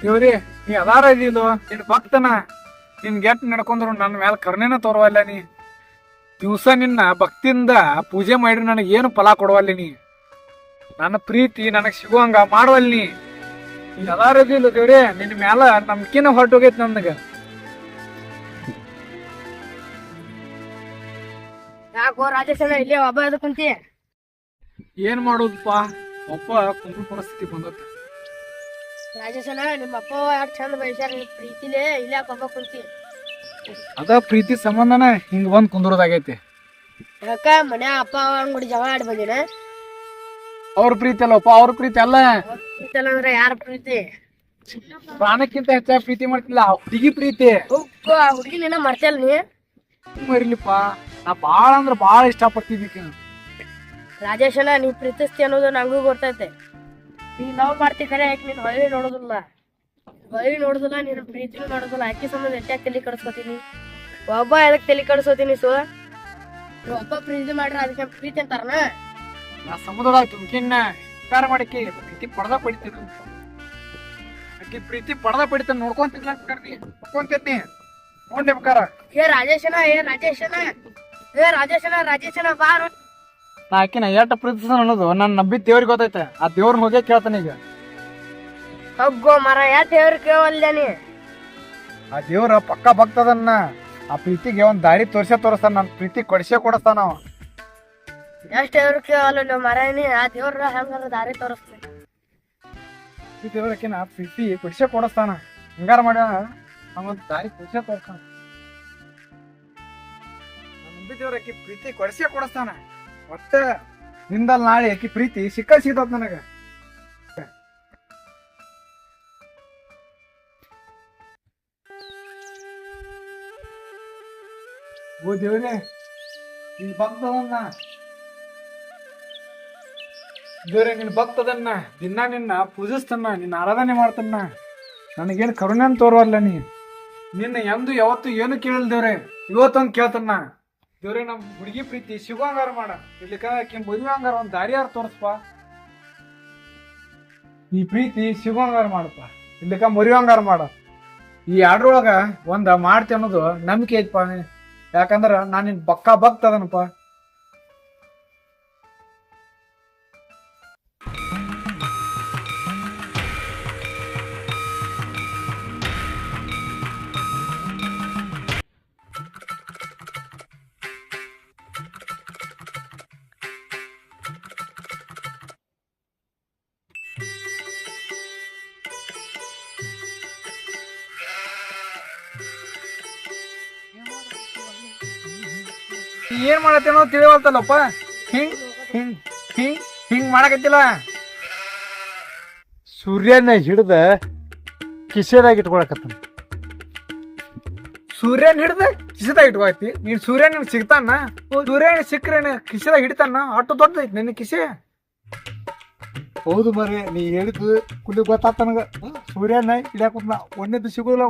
ಇವ್ರಿ ನೀ ಅದಾರ ಇದೀಲು? ನಿನ್ ಭಕ್ತನ ನಿನ್ ಗೆಟ್ ನಡ್ಕೊಂಡ್ರು ನನ್ನ ಮೇಲೆ ಕರ್ಣೇನ ತೋರುವಲ್ಲ ನೀ. ದಿವಸ ನಿನ್ನ ಭಕ್ತಿಯಿಂದ ಪೂಜೆ ಮಾಡಿ ನನಗೆ ಏನು ಫಲ ಕೊಡುವಲ್ಲಿ ನೀ? ನನ್ನ ಪ್ರೀತಿ ನನಗೆ ಸಿಗುವಂಗ ಮಾಡುವಲ್ಲಿ ನೀ? ಅದಾರ ಇದಿಲ್ಲ ದೇವ್ರಿ ನಿನ್ನ ಮ್ಯಾಲ ನಂಬಿಕೆನ ಹೊರಟೋಗೈತಿ ನನಗೆ ಯಾಕೋ ರಾಜೇಶನ ಇಲ್ಲೇ ಒಬ್ಬ ಕುಂತಿ? ಏನ್ ಮಾಡೋದಪ್ಪ? ಒಬ್ಬ ಕುಂದ್ರ ಪರಿಸ್ಥಿತಿ ಬಂದತ್ತ ರಾಜೇಶನ ನಿಮ್ಮ ಅಪ್ಪ ಯಾರು ಚಂದ ಬಯಸ್ಯಾರ ನಿಮ್ ಪ್ರೀತಿಲೇ ಇಲ್ಲೇ ಒಬ್ಬ ಕುಂತಿ. ಅದ ಪ್ರೀತಿ ಸಂಬಂಧನ ಹಿಂಗ್ ಬಂದ್ ಕುಂದ್ರದಾಗೈತಿ. ಯಾಕ? ಮನೆ ಅಪ್ಪ ಅಂಗಡಿ ಜಗಳ ಆಡಿ ಬಂದಿನ? ಅವ್ರ ಪ್ರೀತಿ ಅಲ್ಲಪ್ಪ ಅವ್ರ ಪ್ರೀತಿ ಅಲ್ಲ. ಪ್ರೀತಿಲ್ಲ ಅಂದ್ರೆ ಯಾರ ಪ್ರೀತಿ? ಪ್ರಾಣಕ್ಕಿಂತ ಹೆಚ್ಚಾಗಿ ಪ್ರೀತಿ ಮಾಡ್ತಿಲ್ಲ ಆ ಹುಡುಗಿ ಪ್ರೀತಿ. ಉಕ್ಕೋ ಆ ಹುಡುಗಿ ನಿನ್ನ ಮರ್ತಲ್ಲ ನೀ? ಮರಿಲಿಪ್ಪ ನಾ ಬಾಳ ಅಂದ್ರ ಬಾಳ ಇಷ್ಟಪಡ್ತಿದ್ದಿ ರಾಜೇಶನ ನೀ ಪ್ರೀತಿಸ್ತಿ ಅನ್ನೋದು ನಂಗೂ ಗೊತ್ತೈತೆ. ನೀ ನಾವ್ ಮಾಡ್ತಿ ಖರೆ ಯಾಕೆ ನೀನು ಹೊಳಿ ನೋಡೋದಿಲ್ಲ. ಹೊಳಿ ನೋಡೋದಿಲ್ಲ ನೀನು ಪ್ರೀತಿನೂ ಮಾಡೋದಿಲ್ಲ ಆಕಿ ಸಂಬಂಧ ಎಟ್ಟಾಗ ತಲೆ ಕಡಿಸ್ಕೊತೀನಿ? ಒಬ್ಬ ಎದಕ್ ತಲೆ ಕಡಿಸ್ಕೋತೀನಿ ಸೊ? ಒಬ್ಬ ಪ್ರೀತಿ ಮಾಡ್ರ ಅದಕ್ಕೆ ಪ್ರೀತಿ ಅಂತಾರನ? ನಾ ಸಮುದ್ರದಾಗ ತುಮಕಿನ್ನ ಕಾರ ಮಾಡಕ್ಕೆ ಪ್ರೀತಿ ಪಡ್ದ ಪಡಿತೀನಿ. ಆಕಿ ಪ್ರೀತಿ ಪಡ್ದ ಪಡಿತಾನೆ ನೋಡ್ಕೊಂತಿಲ್ಲ ನೋಡ್ಕೊಂತೀನಿ ನೋಡ್ಲಿ ಬೇಕಾರ ಏ ರಾಜೇಶನ ಏ ರಾಜೇಶನ ಏ ರಾಜೇಶನ ರಾಜೇಶನ ಬಾರ. ನಾ ಆಕಿನ ಎಷ್ಟು ಪ್ರೀತಿಸ್ತಾನ ಅನ್ನೋದು ನನ್ನ ನಂಬಿ ದೇವ್ರಿಗೆ ಗೊತ್ತೈತೆ. ಆ ದೇವ್ರ ಹೋಗಿ ಕೇಳ್ತಾನೆ ಈಗ. ಹಬ್ಬೋ ಮರ ಯಾ ದೇವ್ರ ಕೇಳಲ್ದೇನಿ ಆ ದೇವ್ರ ಪಕ್ಕ ಭಕ್ತದನ್ನ ಆ ಪ್ರೀತಿಗೆ ಒಂದು ದಾರಿ ತೋರಿಸ ತೋರಿಸ್ತಾನ ನನ್ನ ಪ್ರೀತಿ ಕೊಡಿಸೇ ಕೊಡಿಸ್ತಾನ ಅವ. ಎಷ್ಟ್ ದೇವ್ರ ಕೇಳಲ್ಲ ಮರ ನೀ ಆ ದೇವ್ರ ಹೆಂಗಾರ ದಾರಿ ತೋರಿಸ್ತೀನಿ ಈ ದೇವ್ರಕ್ಕಿನ ಪ್ರೀತಿ ಕೊಡಿಸೇ ಕೊಡಿಸ್ತಾನ. ಹಿಂಗಾರ ಮಾಡ್ಯಾನ ಹಂಗೊಂದ್ ದಾರಿ ತೋರ್ಸೇ ತೋರಿಸ್ತಾನ. ನಂಬಿ ನಂಬಿ ದೇವ್ರಕ್ಕೆ ಪ್ರೀತಿ ಕೊಡಿಸೇ ಕೊಡಿಸ್ತಾನ. ಒಟ್ಟ ನಿಂದಲ್ ನಾಳೆ ಆಕಿ ಪ್ರೀತಿ ಸಿಕ್ಕ ಸಿಗ್ತದ ನನಗ. ಓ ದೇವ್ರೆ ನಿನ್ ಭಕ್ತದನ್ನ ದೇವ್ರೆ, ನಿನ್ ಭಕ್ತದನ್ನ, ದಿನ ನಿನ್ನ ಪೂಜಿಸ್ತನ್ನ, ನಿನ್ನ ಆರಾಧನೆ ಮಾಡ್ತನ್ನ. ನನಗೇನು ಕರುಣೆ ತೋರುವಲ್ಲ ನೀ. ನಿನ್ನ ಎಂದು ಯಾವತ್ತು ಏನು ಕೇಳಲ್ ದೇವ್ರೆ ಇವತ್ತೊಂದು ಕೇಳ್ತನ್ನ. ದೇವ್ರೆ, ನಮ್ ಹುಡುಗಿ ಪ್ರೀತಿ ಸಿಗುವಂಗಾರ ಮಾಡ. ಇಲ್ಲಿಕ ಆಕಿ ಮದುವೆ ಹಂಗಾರ, ಒಂದ್ ದಾರಿಯಾರ ತೋರಿಸ್ಪ? ಈ ಪ್ರೀತಿ ಸಿಗುವಂಗಾರ ಮಾಡಪ್ಪ. ಇಲ್ಲಿಕ ಮರಿವಂಗಾರ ಮಾಡ. ಈ ಆಡ್ರೊಳಗ ಒಂದ ಮಾಡ್ತಿ ಅನ್ನೋದು ನಂಬಿಕೆ ಐತಪ್ಪ. ಯಾಕಂದ್ರ ನಾನು ನಿನ್ ಬಕ್ಕ ಭಕ್ತ ಏನ್ ಮಾಡತ್ತೇನೋ ತಿಳಿವಲ್ತಲ್ಲಪ್ಪ. ಹಿಂಗ್ ಹಿಂಗ್ ಹಿಂಗ್ ಹಿಂಗ್ ಮಾಡಕತ್ತಿಲ್ಲ. ಸೂರ್ಯನ ಹಿಡ್ದ ಕಿಸೆದಾಗ ಇಟ್ಕೊಳಕತ್ತ ಸೂರ್ಯನ ಹಿಡ್ದ ಕಿಸೆದಾಗ ಇಟ್ಕೊಳತಿ ನೀನ್ ಸೂರ್ಯನ ಸಿಗ್ತಾನ? ಸೂರ್ಯನ ಸಿಕ್ರೇನ ಕಿಸೆದಾಗ ಹಿಡಿತಾನ? ಅಷ್ಟು ದೊಡ್ಡದೈತಿ ನಿನ್ನ ಕಿಸೆ ಹೌದು ಮರಿ ನೀ ಹೇಳಿದ್ದು ಕುಲಿ ಗೊತ್ತಾತ ನನಗ. ಸೂರ್ಯನ ಇಡ್ಯಾಕ ಒಂದೇದು ಸಿಗೋಲ್ಲ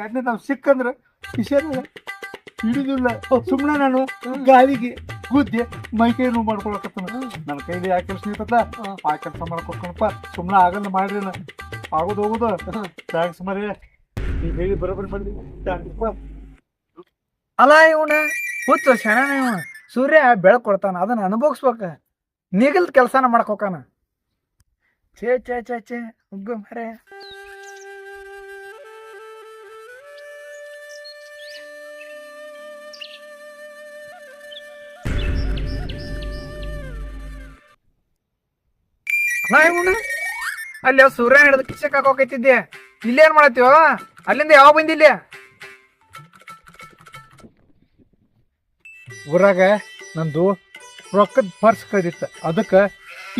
ಎರಡನೇ ನಾವು ಸಿಕ್ಕಂದ್ರ ಕಿಸೆದಾಗ ಹಿಡಿದಿಲ್ಲ ಸುಮ್ಮನೆ ನಾನು ಗಾಳಿಗೆ ಗುದ್ದೆ ಮೈ ಕೈ ನೋವು ಮಾಡ್ಕೊಳಕತ್ತಾನ. ನನ್ನ ಕೈಲಿ ಯಾಕೆ ಕೆಲಸ ನಿಂತಲ್ಲ ಆ ಕೆಲಸ ಮಾಡ್ಕೊಟ್ಕೊಂಡಪ್ಪ ಸುಮ್ಮನೆ ಆಗಲ್ಲ ಮಾಡ್ರಿ ನಾನು ಆಗೋದು ಹೋಗೋದು. ಥ್ಯಾಂಕ್ಸ್ ಮರಿ. ನೀವು ಹೇಳಿ ಬರೋಬ್ಬರಿ ಮಾಡಿದ್ರಿ ಥ್ಯಾಂಕ್ಸ್ ಅಲ್ಲ ಇವನ ಹುಚ್ಚ ಶರಣ ಇವ ಸೂರ್ಯ ಬೆಳಕು ಕೊಡ್ತಾನ ಅದನ್ನ ಅನುಭವಿಸ್ಬೇಕ. ನಿಗಲ್ದ ಕೆಲಸನ ಮಾಡ್ಕೋಕಾನ ಹೋಗಾನ ಛೇ ಛೇ ಛೇ ಛೇ. ಉಗ್ಗು ಮರೆ. ಅಲ್ಲಿ ಸೂರ್ಯ ಹಿಡಿದ ಕಿಶಕ್ ಹಾಕೋಕೈತಿದ್ದೆ ಇಲ್ಲೇನ್ ಮಾಡತ್ತೀವ ಅಲ್ಲಿಂದ ಯಾವ ಬಂದಿಲ್ಲ? ಊರಾಗ ನಂದು ರೊಕ್ಕದ ಪರ್ಸ್ ಕಳೆದಿತ್ತು. ಅದಕ್ಕೆ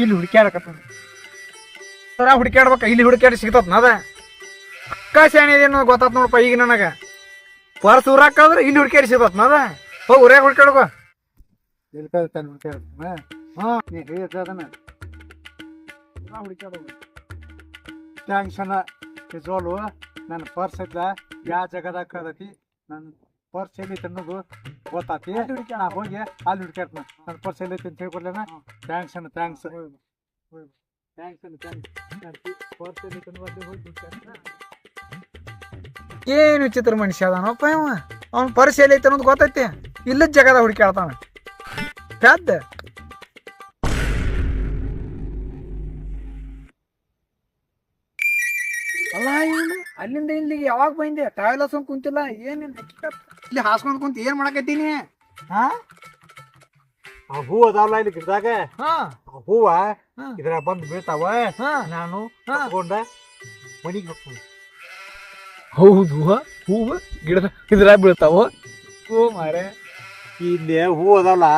ಇಲ್ಲಿ ಹುಡುಕ್ಯಾಡಕತ್ತ ಸರ ಹುಡುಕ್ಯಾಡ್ಬೇಕ ಇಲ್ಲಿ ಹುಡುಕ್ಯಾಡಿ ಸಿಗ್ತತ್ ನದ ಅಕ್ಕ ಶಾಣೆ ಇದೇನು ಗೊತ್ತಾತ್ ನೋಡಪ್ಪ ಈಗ ನನಗ. ಪರ್ಸ್ ಊರಾಕಂದ್ರೆ ಇಲ್ಲಿ ಹುಡುಕ್ಯಾಡಿ ಸಿಗ್ತತ್ ನದ ಹೋಗಿ ಊರಾಗ ಹುಡುಕ್ಯಾಡ್ಕೋ. ಎಲ್ಲಿ ಕಲಿತಾನೆ ಹುಡುಕ್ಯಾಡ ಹಾ ನೀ ಹೇಳಿದ ಅದನ್ನ ಥ್ಯಾಂಕ್ಸ್ ಟ್ಯಾಂಕ್ಷನ ನಿಜವಾಲು ನನ್ನ ಪರ್ಸ್ ಐತ್ಲ ಯಾವ ಜಾಗದಾಗ ಕದತಿ ನನ್ನ ಪರ್ಸ್ ಎಲ್ಲೈತೆ ಅನ್ನೋದು ಗೊತ್ತಾತಿ ನಾ ಹೋಗಿ ಅಲ್ಲಿ ಹುಡುಕ್ಯಾಡ್ತಾನ ನನ್ನ ಪರ್ಸ್ ಎಲ್ಲೈತೆ ಅಂತ ಹೇಳ್ಕೊಡ್ಲೇನ ಥ್ಯಾಂಕ್ಸ್ ಅಣ್ಣ ಥ್ಯಾಂಕ್ಸ್ ಥ್ಯಾಂಕ್ಸ್ ಅಣ್ಣ ಥ್ಯಾಂಕ್ಸ್ ಏನು ವಿಚಿತ್ರ ಮನುಷ್ಯ ಅದಾನಪ್ಪ ಇವ? ಅವ್ನ ಪರ್ಸ್ ಎಲ್ಲಿ ಐತೆ ಅನ್ನೋದು ಗೊತ್ತೈತಿ. ಇಲ್ಲದ ಜಾಗದಾಗ ಹುಡುಕಾಡ್ತಾನ ಪೆದ್ದ ಅಲ್ಲಿಂದ ಇಲ್ಲಿಗೆ ಯಾವಾಗ ಬಂದೆ? ಟ್ರಾವೆಲ್ ಹಾಸ್ಕೊಂಡ್ ಕುಂತಿಲ್ಲ? ಏನಿಲ್ಲ. ಇಲ್ಲಿ ಹಾಸ್ಕೊಂಡ್ ಕುಂತ ಏನ್ ಮಾಡಕತ್ತೀನಿ? ಹಾ ಆ ಹೂ ಅದಾವಲ್ಲ ಇಲ್ಲಿ ಗಿಡದಾಗ? ಹಾ. ಆ ಹೂವ. ಇದ್ರ ಬಂದು ಬೀಳ್ತಾವ? ನಾನು ಹಾ. ತಗೊಂಡ ಮನಿಗೆ ಹೋಗ್ತೀನಿ. ಹೌದು. ಹೂವ? ಗಿಡದ ಇದ್ರಾಗ ಬೀಳ್ತಾವ? ಹೂ ಮಾರೆ. ಇಲ್ಲಿ ಹೂ ಅದಾವಲ್ಲ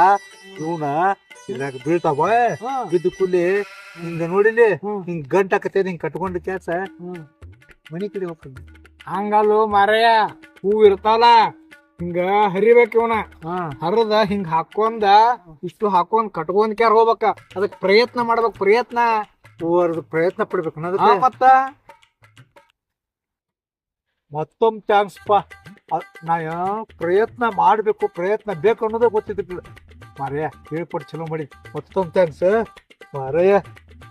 ಇವನ ಇದ್ರಾಗ ಬೀಳ್ತಾವ? ಬಿದ್ದು ಕೂಲಿ ಹಿಂಗ ನೋಡಿಲಿ. ಹಿಂಗ್ ಗಂಟ್ ಹಾಕತ್ತೆ ಹಿಂಗ್ ಕಟ್ಕೊಂಡ ಕ್ಯಾಸ ಮನಿ ಕಡೆ ಹೋಗ್ತೀನಿ. ಹಂಗಲ್ಲು ಮಾರಯ್ಯ ಹೂ ಇರ್ತಾವಲ್ಲ ಹಿಂಗ ಹರಿಬೇಕು ಇವನ. ಹರದ ಹಿಂಗ ಹಾಕೊಂದ ಇಷ್ಟು ಹಾಕೊಂಡ್ ಕಟ್ಕೊಂಡ್ ಕ್ಯಾರ ಹೋಗ್ಬೇಕ. ಅದಕ್ ಪ್ರಯತ್ನ ಮಾಡ್ಬೇಕು ಪ್ರಯತ್ನ. ಪ್ರಯತ್ನ ಪಡ್ಬೇಕು. ಅದಕ್ಕೆ ಮತ್ತ? ಮತ್ತೊಮ್ಮೆ ಚಾನ್ಸ್ ಪಾ. ನಾ ಪ್ರಯತ್ನ ಮಾಡಬೇಕು ಪ್ರಯತ್ನ ಬೇಕು ಅನ್ನೋದೇ ಗೊತ್ತಿದ್ದಿಲ್ಲ ಮಾರಯ್ಯ ಹೇಳ್ಕೊಟ್ಟು ಚಲೋ ಮಾಡಿ. ಮತ್ತೊಮ್ಮೆ ಚಾನ್ಸ್ ಮಾರಯ್ಯ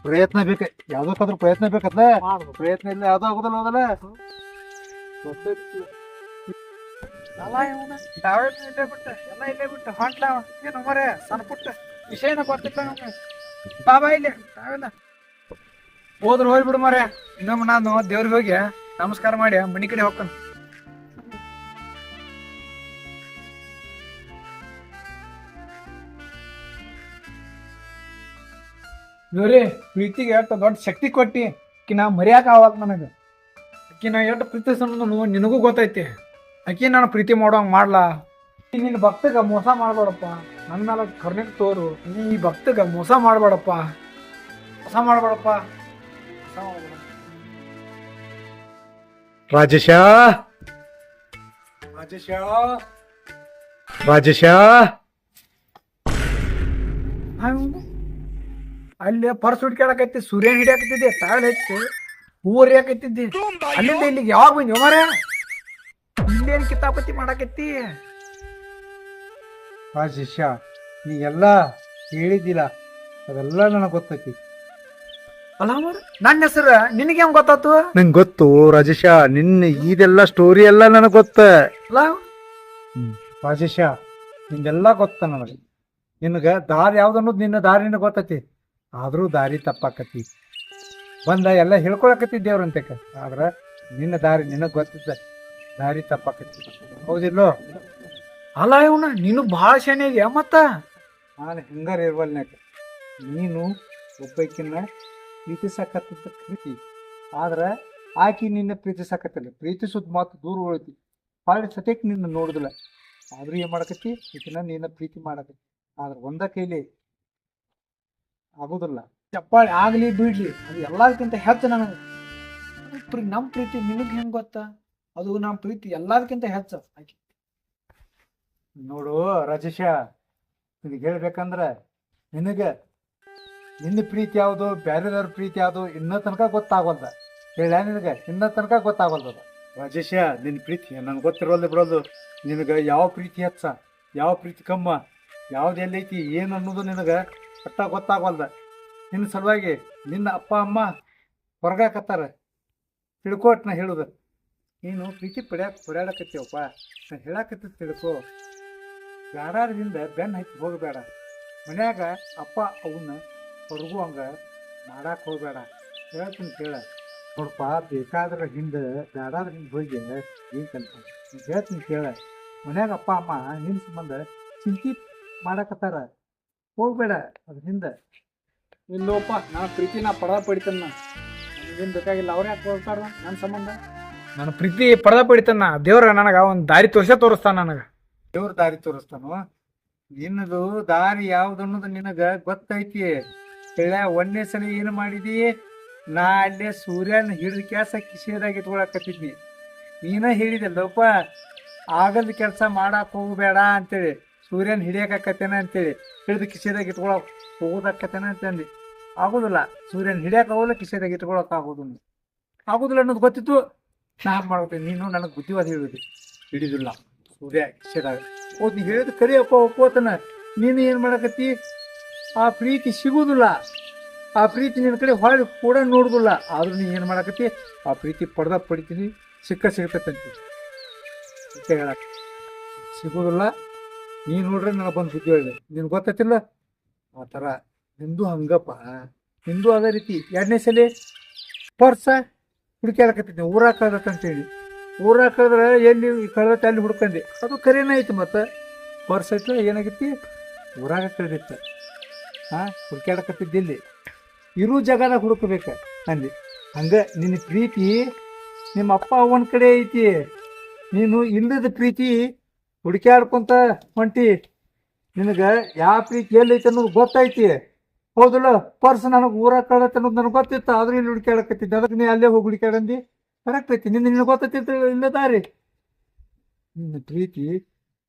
ಪ್ರಯತ್ನ ಬೇಕ ಯಾವ್ದಕ್ಕಾದ್ರೂ ಪ್ರಯತ್ನ ಬೇಕಲ್ಲ ಪ್ರಯತ್ನ ಇಲ್ಲ ಯಾವ್ದು ಆಗುದಲ್ಲ ಹೋದಲ್ಲ ಇಲ್ಲೇ ಬಿಟ್ಟ ಎಲ್ಲ ಇಲ್ಲೇ ಬಿಟ್ಟ ಹೊಂಟ್ಲ ಏನು ಮರೆ ಸಣ್ಣ ಪುಟ್ಟ ವಿಷಯನ ಗೊತ್ತಿಲ್ಲ ಬಾಬಾ ಇಲ್ಲಿ ತಾವೆಲ್ಲ ಹೋದ್ರ ಹೋಗ್ಬಿಡು ಮರೆ. ಇನ್ನೊಮ್ಮೆ ನಾನು ದೇವ್ರಿಗೆ ಹೋಗಿ ನಮಸ್ಕಾರ ಮಾಡಿ ಮನಿ ಕಡೆ ಹೋಗ್ತಾನ. ನೋಡ್ರಿ ಪ್ರೀತಿಗೆ ಎಷ್ಟು ದೊಡ್ಡ ಶಕ್ತಿ ಕೊಟ್ಟಿ ಆಕಿ ನಾ ಮರ್ಯಾಕ ಆವಾಗ ನನಗೆ. ಆಕಿ ನಾ ಎಷ್ಟು ಪ್ರೀತಿಸೋದು ನಿನಗೂ ಗೊತ್ತೈತಿ. ಆಕಿ ನಾನು ಪ್ರೀತಿ ಮಾಡೋಂಗ್ ಮಾಡ್ಲಾ? ನಿನ್ನ ಭಕ್ತಗ ಮೋಸ ಮಾಡಬೇಡಪ್ಪ. ನನ್ನ ಮೇಲೆ ಕರ್ನಿಕ್ ತೋರು. ನೀ ಈ ಭಕ್ತಗ ಮೋಸ ಮಾಡಬೇಡಪ್ಪ. ಮೋಸ ಮಾಡಬೇಡಪ್ಪ. ರಾಜೇಶ? ರಾಜೇಶ? ರಾಜೇಶ? ಅಲ್ಲಿ ಪರ್ಸ್ ಹುಡ್ಕ್ಯಾಡಕತ್ತಿ ಸೂರ್ಯ ಹಿಡಿಯಾಕತ್ತಿದ್ದೆ ತಾಳ್ ಹೆಚ್ಚು ಹೂವು ಹರಿಯಾಕತ್ತಿದ್ದೆ ಅಲ್ಲಿಂದ ಇಲ್ಲಿಗೆ ಯಾವಾಗ ಬಂದಿ ಮರ ಇಲ್ಲೇನು ಕಿತಾಪತಿ ಮಾಡಾಕತ್ತಿ? ರಾಜೇಶ ನೀ ಎಲ್ಲ ಹೇಳಿದ್ದಿಲ್ಲ ಅದೆಲ್ಲ ನನಗೆ ಗೊತ್ತೈತಿ. ಅಲ್ಲ ಮಾರ ನನ್ನ ಹೆಸರು ನಿನಗೆ ಹೆಂಗ್ ಗೊತ್ತಾತು? ನಂಗೆ ಗೊತ್ತು ರಾಜೇಶ ನಿನ್ನ ಇದೆಲ್ಲ ಸ್ಟೋರಿ ಎಲ್ಲ ನನಗೆ ಗೊತ್ತ. ಅಲ್ಲ? ರಾಜೇಶ ನಿಂದೆಲ್ಲ ಗೊತ್ತ ನನಗೆ. ನಿನಗೆ ದಾರಿ ಯಾವ್ದು ಅನ್ನೋದು ನಿನ್ನ ದಾರಿನ ಗೊತ್ತೈತಿ. ಆದರೂ ದಾರಿ ತಪ್ಪಾಕತಿ ಬಂದ ಎಲ್ಲ ಹೇಳ್ಕೊಳಕತ್ತಿದ್ದೇವ್ರಂತೆ ಆದ್ರೆ ನಿನ್ನ ದಾರಿ ನಿನಗೆ ಗೊತ್ತಿದ್ದ ದಾರಿ ತಪ್ಪಾಕತಿ ಹೌದಿಲ್ಲೋ ಅಲ್ಲ ಇವನ, ನೀನು ಭಾಳ ಶನಿ ಇದೆಯಾ ಮತ್ತ? ನಾನು ಹಿಂಗಾರ ಇರ್ವಲ್ನ್ಯಾಕ ನೀನು ಒಬ್ಬಾಕಿನ ಪ್ರೀತಿಸಕತ್ತಿದ್ದ ಪ್ರೀತಿ ಆದ್ರೆ ಆಕಿ ನಿನ್ನ ಪ್ರೀತಿಸಕತ್ತಿಲ್ಲ. ಪ್ರೀತಿಸೋದು ಮಾತು ದೂರ ಉಳಿತಿ. ಭಾಳ ಸತ್ಯಕ್ಕೆ ನಿನ್ನ ನೋಡುದಿಲ್ಲ. ಆದ್ರೂ ಏನು ಮಾಡಕತ್ತಿ? ಈಕಿನ ನಿನ್ನ ಪ್ರೀತಿ ಮಾಡಕತ್ತಿ. ಆದ್ರೆ ಒಂದ ಕೈಲಿ ಆಗುದಿಲ್ಲ. ಚಪ್ಪಾಳಿ ಆಗಲಿ ಬಿಡ್ಲಿ ಅದು ಎಲ್ಲದಕ್ಕಿಂತ ಹೆಚ್ಚು ನನಗೆ. ನಮ್ಮ ನಮ್ ಪ್ರೀತಿ ನಿಮಗೆ ಹೆಂಗೆ ಗೊತ್ತಾ? ಅದು ನಮ್ಮ ಪ್ರೀತಿ ಎಲ್ಲದಕ್ಕಿಂತ ಹೆಚ್ಚು. ಆಕಿ. ನೋಡು ರಾಜೇಶ, ನಿನಗೆ ಹೇಳ್ಬೇಕಂದ್ರೆ ನಿನಗೆ ನಿನ್ನ ಪ್ರೀತಿ ಯಾವುದು ಬೇರೆದವ್ರ ಪ್ರೀತಿ ಯಾವುದು ಇನ್ನೂ ತನಕ ಗೊತ್ತಾಗಲ್ದ ಹೇಳ ನಿನಗೆ, ಇನ್ನೂ ತನಕ ಗೊತ್ತಾಗಲ್ದ ರಾಜೇಶ, ನಿನ್ನ ಪ್ರೀತಿ ನನ್ಗೆ ಗೊತ್ತಿರೋಲ್ಲ ಬಿಡೋದು. ನಿನಗೆ ಯಾವ ಪ್ರೀತಿ ಹೆಚ್ಚ, ಯಾವ ಪ್ರೀತಿ ಕಮ್ಮ, ಯಾವ್ದು ಎಲ್ಲೈತಿ, ಏನು ಅನ್ನೋದು ನಿನಗೆ ಒಟ್ಟ ಗೊತ್ತಾಗವಲ್ದ? ನಿನ್ನ ಸಲುವಾಗಿ ನಿನ್ನ ಅಪ್ಪ, ಅಮ್ಮ ಹೊರಗಾಕತ್ತಾರ. ತಿಳ್ಕೊಟ್ ನಾ ಹೇಳುದು. ನೀನು ಪ್ರೀತಿ ಪಡ್ಯಾಕ ಪಡ್ಯಾಡಕತ್ತೀವಪ್ಪ. ನಾ ಹೇಳಾಕತ್ತಿ ತಿಳ್ಕೊ. ಯಾರಿಂದ ಬೆನ್ನು ಹತ್ತಿ ಹೋಗಬೇಡ. ಮನ್ಯಾಗ ಅಪ್ಪ ಅವನ್ನ ಹೊರಗೂ ಹಂಗೆ ಮಾಡಕ್ಕೆ ಹೋಗಬೇಡ. ಹೇಳ್ತೀನಿ ಕೇಳ. ನೋಡಪ್ಪ ಬೇಕಾದ್ರೆ ಹಿಂದೆ ಬ್ಯಾಡಾದ್ರ ಹಿಂದೆ ಹೋಗಿ ಏನು ಕಲ್ತ ಹೇಳ್ತೀನಿ ಕೇಳ. ಮನ್ಯಾಗ ಅಪ್ಪ, ಅಮ್ಮ ನಿನ್ನ ಸಂಬಂಧ ಚಿಂತಿ ಮಾಡಾಕತ್ತಾರ. ಹೋಗ್ಬೇಡ ಅದ್ರ ಹಿಂದೆ. ಇಲ್ಲೋಪ ನಾನು ಪ್ರೀತಿ ನಾ ಪಡದ ಪಡಿತನ ನನಗೇನ್ ಬೇಕಾಗಿಲ್ಲ ಅವ್ರ ಯಾಕೆ ಹೋಗ್ತಾರ ನನ್ನ ಸಂಬಂಧ? ನನ್ನ ಪ್ರೀತಿ ಪಡದ ಪಡಿತನ ದೇವ್ರ ನನಗ ಒಂದು ದಾರಿ ತೋರ್ಸೇ ತೋರಿಸ್ತಾನ ನನಗೆ. ದೇವ್ರ ದಾರಿ ತೋರಿಸ್ತಾನು? ನಿನ್ನದು ದಾರಿ ಯಾವ್ದು ಅನ್ನೋದು ನಿನಗ ಗೊತ್ತೈತಿ. ಹೇಳ ಒಂದೇ ಸಲ ಏನು ಮಾಡಿದಿ? ನಾ ಅಲ್ಲೇ ಸೂರ್ಯನ ಹಿಡಿದ ಕೆಲಸ ಕಿಸೆದಾಗ ಇಟ್ಕೊಳಕತ್ತಿದ್ನಿ. ನೀನ ಲೋಪ ಆಗದ ಕೆಲಸ ಮಾಡಕ್ ಹೋಗ್ಬೇಡ ಅಂತೇಳಿ. ಸೂರ್ಯನ ಹಿಡಿಯಕತ್ತೇನ ಅಂತೇಳಿ ಹಿಡಿದು ಕಿಸೆದಾಗ ಇಟ್ಕೊಳಕ್ ಹೋಗೋದಕ್ಕತ್ತೇನ ಅಂತಂದು. ಆಗೋದಿಲ್ಲ, ಸೂರ್ಯನ ಹಿಡಿಯಕ್ ಆಗೋಲ್ಲ ಕಿಸೆದಾಗ ಇಟ್ಕೊಳಕ್ ಆಗೋದಿಲ್ಲ. ಅನ್ನೋದು ಗೊತ್ತಿತ್ತು, ನಾ ಮಾಡ್ಬೇಕು ನೀನು ನನಗೆ ಬುದ್ಧಿವಾದ ಹೇಳಿದ್ರಿ ಹಿಡಿದಿಲ್ಲ, ಸೂರ್ಯ ಕಿಸೆದಾಗ ಓದ್ ನೀ ಹೇಳಿದ ಕರಿಯಪ್ಪ ಒಪ್ಪೋತನ ನೀನು ಏನು ಮಾಡಕತ್ತಿ? ಆ ಪ್ರೀತಿ ಸಿಗುವುದಿಲ್ಲ ಆ ಪ್ರೀತಿ ನಿನ್ನ ಕಡೆ ಹೊಳ್ಳಿ ಕೂಡ ನೋಡುದಿಲ್ಲ. ಆದರೂ ನೀನು ಏನು ಮಾಡಕತ್ತಿ? ಆ ಪ್ರೀತಿ ಪಡೆದ ಪಡಿತೀನಿ, ಸಿಕ್ಕ ಸಿಗತಂತೆ ಅಂತ ಸಿಗುವುದಿಲ್ಲ ನೀ ನೋಡ್ರೆ ನನಗೆ ಬಂದು ಸುದ್ದಿ ಹೇಳಿದೆ ನಿನ್ಗೆ ಗೊತ್ತೈತಿಲ್ಲ ಆ ಥರ ನಿಂದು ಹಂಗಪ್ಪ. ನಿಂದು ಅದೇ ರೀತಿ. ಎರಡನೇ ಸಲ ಪರ್ಸ ಹುಡುಕ್ಯಾಡಕತ್ತಿದ್ದೆ. ಊರಾಗ ಕಳ್ದತ್ತ ಅಂತೇಳಿ. ಊರಾಗ ಕಳೆದ್ರೆ ಎಲ್ಲಿ ಕಳ್ದತ್ತೆ ಅಲ್ಲಿ ಹುಡ್ಕಂದೆ. ಅದು ಕರೆನೇ ಐತಿ ಮತ್ತೆ. ಪರ್ಸ್ ಐತ ಏನಾಗೈತಿ ಊರಾಗ ಕಳೆದಿತ್ತು. ಹಾಂ ಹುಡುಕ್ಯಾಡಕತ್ತಿದ್ದಿಲ್ಲಿ ಇರೋ ಜಾಗದಾಗ ಹುಡುಕಬೇಕು ಅಂದೆ ಹಂಗ ನಿನ್ನ ಪ್ರೀತಿ ನಿಮ್ಮ ಅಪ್ಪ ಅವನ ಕಡೆ ಐತಿ. ನೀನು ಇಲ್ಲದ ಪ್ರೀತಿ ಹುಡುಕ್ಯಾಡ್ಕೊಂತ ಹೊಂಟಿ, ನಿನಗೆ ಯಾವ ಪ್ರೀತಿ ಎಲ್ಲೈತೆ ಅನ್ನೋದು ಗೊತ್ತೈತಿ. ಹೌದಲ್ಲ, ಪರ್ಸ್ ನನಗೆ ಊರಾಗ ಕಳತ್ತೆ ಅನ್ನೋದು ನನಗೆ ಗೊತ್ತಿತ್ತು, ಆದ್ರೂ ಇಲ್ಲಿ ಹುಡುಕ್ಯಾಡಕತ್ತಿದ್ದೆ. ಅದಕ್ಕೆ ನೀ ಅಲ್ಲೇ ಹೋಗಿ ಹುಡುಕ್ಯಾಡಂದಿ ಕರೆಕ್ಟ್ ಐತಿ ನಿನ್ನ ನಿನಗೆ ಗೊತ್ತೈತಿ ಇಲ್ಲ ದಾರಿ. ನಿನ್ನ ಪ್ರೀತಿ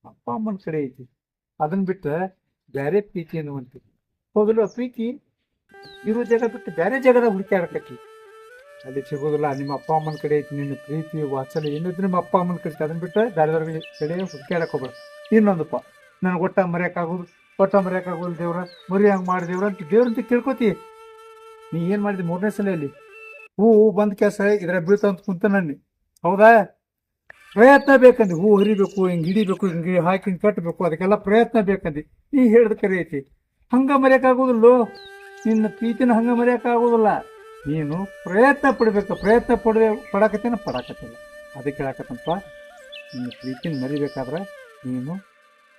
ಅಪ್ಪ ಅಮ್ಮನ ಕಡೆ ಐತಿ. ಅದನ್ನ ಬಿಟ್ಟು ಬೇರೆ ಪ್ರೀತಿ ಅನ್ನುವಂತಿ ಹೌದಲ್ಲ, ಪ್ರೀತಿ ಇರೋ ಜಾಗ ಬಿಟ್ಟು ಬೇರೆ ಜಾಗದಾಗ ಹುಡುಕ್ಯಾಡಕತ್ತಿ. ಅಲ್ಲಿ ಸಿಗೋದಿಲ್ಲ. ನಿಮ್ಮ ಅಪ್ಪ ಅಮ್ಮನ ಕಡೆ ಐತಿ, ನಿನ್ನ ಪ್ರೀತಿ, ವಾತ್ಸಲ್ಯ, ಏನಿದ್ರು ನಿಮ್ಮ ಅಪ್ಪ ಅಮ್ಮನ ಕಡೆ. ಅದನ್ನ ಬಿಟ್ಟು ಬೇರೆದವ್ರಿಗೆ ಕಡೆ ಹುಡ್ಕ್ಯಾಡಕ್ಕೆ ಹೋಗ್ಬೇಡ. ಇನ್ನೊಂದಪ್ಪ, ನನಗೆ ಒಟ್ಟ ಮರೆಯೋಕ್ಕಾಗೋದು ಒಟ್ಟ ಮರೆಯೋಕ್ಕಾಗೋದು ದೇವ್ರ ಮರಿ ಹಂಗೆ ಮಾಡಿ ದೇವ್ರ ಅಂತ ದೇವ್ರಂತ ಕೇಳ್ಕೊತಿ ನೀ ಏನು ಮಾಡಿದೆ ಮೂರನೇ ಸಲ ಅಲ್ಲಿ ಹೂ ಬಂದ ಕೆಲಸ ಇದ್ರ ಬೀಳ್ತಾವಂತ ಕುಂತ ನನ್ನಿ. ಹೌದಾ? ಪ್ರಯತ್ನ ಬೇಕಂದು. ಹೂ ಹರಿಬೇಕು, ಹಿಂಗೆ ಹಿಡಿಬೇಕು, ಹಿಂಗೆ ಹಾಕಿ ಹಿಂಗೆ ಕಟ್ಟಬೇಕು ಅದಕ್ಕೆಲ್ಲ ಪ್ರಯತ್ನ ಬೇಕಂದು. ನೀ ಹೇಳ್ದ ಕರೆ ಐತಿ. ಹಂಗೆ ಮರೆಯೋಕ್ಕಾಗೋದಿಲ್ಲೋ ನಿನ್ನ ಪ್ರೀತಿನ ಹಂಗೆ ಮರೆಯೋಕ್ಕಾಗೋದಿಲ್ಲ ನೀನು ಪ್ರಯತ್ನ ಪಡಬೇಕು, ಪ್ರಯತ್ನ ಪಡ ಪಡಕತ್ತೇನ ಪಡಕತ್ತಿಲ್ಲ. ಅದಕ್ಕೆ ಹೇಳಕತ್ತಂಪ, ನಿನ್ನ ಪ್ರೀತಿನ ಮರಿಬೇಕಾದ್ರೆ ನೀನು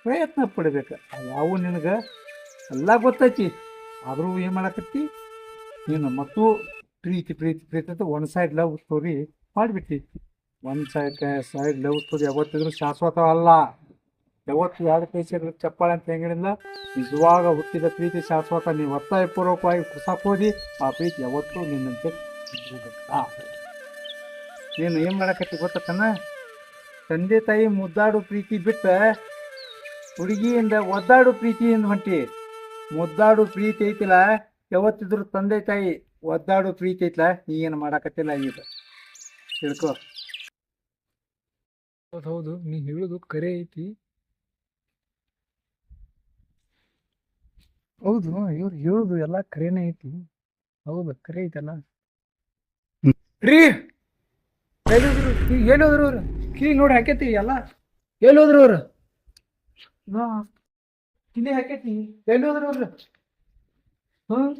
ಪ್ರಯತ್ನ ಪಡಬೇಕು. ಯಾವ ನಿನಗೆ ಎಲ್ಲ ಗೊತ್ತೈತಿ, ಆದರೂ ಏನು ಮಾಡಕತ್ತಿ? ನೀನು ಮತ್ತು ಪ್ರೀತಿ ಪ್ರೀತಿ ಪ್ರೀತಿ ಅಂತ one side love story ಮಾಡಿಬಿಟ್ಟಿ. One side side love story ಯಾವತ್ತಿದ್ರು ಶಾಶ್ವತ ಅಲ್ಲ ಯಾವತ್ತು ಎರಡು ಕೈ ಸೇರಿ ಚಪ್ಪಾಳೆ ಅಂತ ಹೆಂಗಿಲ್ಲ ನಿಜವಾಗ ಹುಟ್ಟಿದ ಪ್ರೀತಿ ಶಾಶ್ವತ. ನೀವು ಒತ್ತಾಯಪೂರ್ವಕವಾಗಿ ಕುಸಾಕೋದಿ ಆ ಪ್ರೀತಿ ಯಾವತ್ತೂ ನಿನ್ನಂತೆ. ನೀನು ಏನು ಮಾಡಕತ್ತಿ ಗೊತ್ತಕ್ಕನ ತಂದೆ ತಾಯಿ ಮುದ್ದಾಡು ಪ್ರೀತಿ ಬಿಟ್ಟ ಹುಡುಗಿಯಿಂದ ಒದ್ದಾಡು ಪ್ರೀತಿಯಿಂದ ಹೊಂಟಿ. ಮುದ್ದಾಡು ಪ್ರೀತಿ ಐತಿಲ್ಲ. ಯಾವತ್ತಿದ್ರು ತಂದೆ ತಾಯಿ ಒದ್ದಾಡು ಪ್ರೀತಿ ಐತಿಲ್ಲ ನೀ ಏನು ಮಾಡಕತ್ತಿಲ್ಲ ಈಗ? ತಿಳ್ಕೊ. ಹೌದು ಹೌದು, ನೀ ಹೇಳುದು ಕರೆ ಐತಿ. ಹೌದು ಇವ್ರು ಹೇಳುದು ಎಲ್ಲ ಕರೆನೇ ಐತಿ. ಹೌದು ಕರೆ ಐತಲ್ಲ. ರೀ ಈಗ ಎಲ್ಲೋದ್ರು ಅವ್ರು? ಕೀ ನೋಡಿ ಹಾಕೈತಿ ಎಲ್ಲ. ಎಲ್ಲೋದ್ರು ಅವ್ರು? ಹಾ ಇಲ್ಲಿ ಹಾಕೈತಿ. ಎಲ್ಲೋದ್ರು ಅವ್ರು? ಹ್ಮ್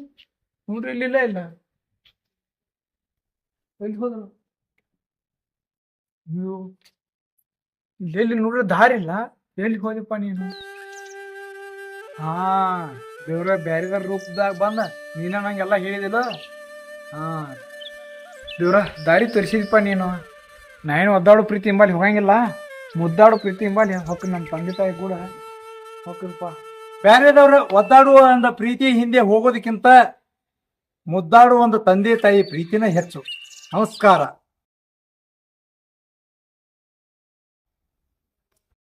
ನೋಡ್ರಿ ಇಲ್ಲಿಲ್ಲ ಇಲ್ಲ. ಎಲ್ಲಿ ಹೋದ್ರು? ನೀವು ಇಲ್ಲಿ ನೋಡ್ರಿ ದಾರಿ ಇಲ್ಲ ಎಲ್ಲಿ ಹೋದಪ್ಪ ನೀನು? ಹಾ. ದೇವ್ರ, ಬ್ಯಾರಿದಾರ ರೂಪದಾಗ ಬಂದ. ನೀನ ನಂಗೆಲ್ಲ ಹೇಳಿದಿಲ್ಲ. ಹಾ. ದೇವ್ರ, ದಾರಿ ತೋರಿಸಿದಪ್ಪ ನೀನು. ನಾನು ಒದ್ದಾಡೋ ಪ್ರೀತಿ ಇಂಬಲ್ಲಿ ಹೋಗಂಗಿಲ್ಲ. ಮುದ್ದಾಡೋ ಪ್ರೀತಿ ಇಂಬಲ್ಲಿ ಹೊಕ್ಕ ನಮ್ಮ ತಂದೆ ತಾಯಿ ಕೂಡ. ಹೊಕ್ಕಪ್ಪ ಬೇರೆದವ್ರು ಒದ್ದಾಡುವ ಅಂದ ಪ್ರೀತಿ ಹಿಂದೆ ಹೋಗೋದಕ್ಕಿಂತ ಮುದ್ದಾಡುವ ಒಂದು ತಂದೆ ತಾಯಿ ಪ್ರೀತಿನ ಹೆಚ್ಚು. ನಮಸ್ಕಾರ.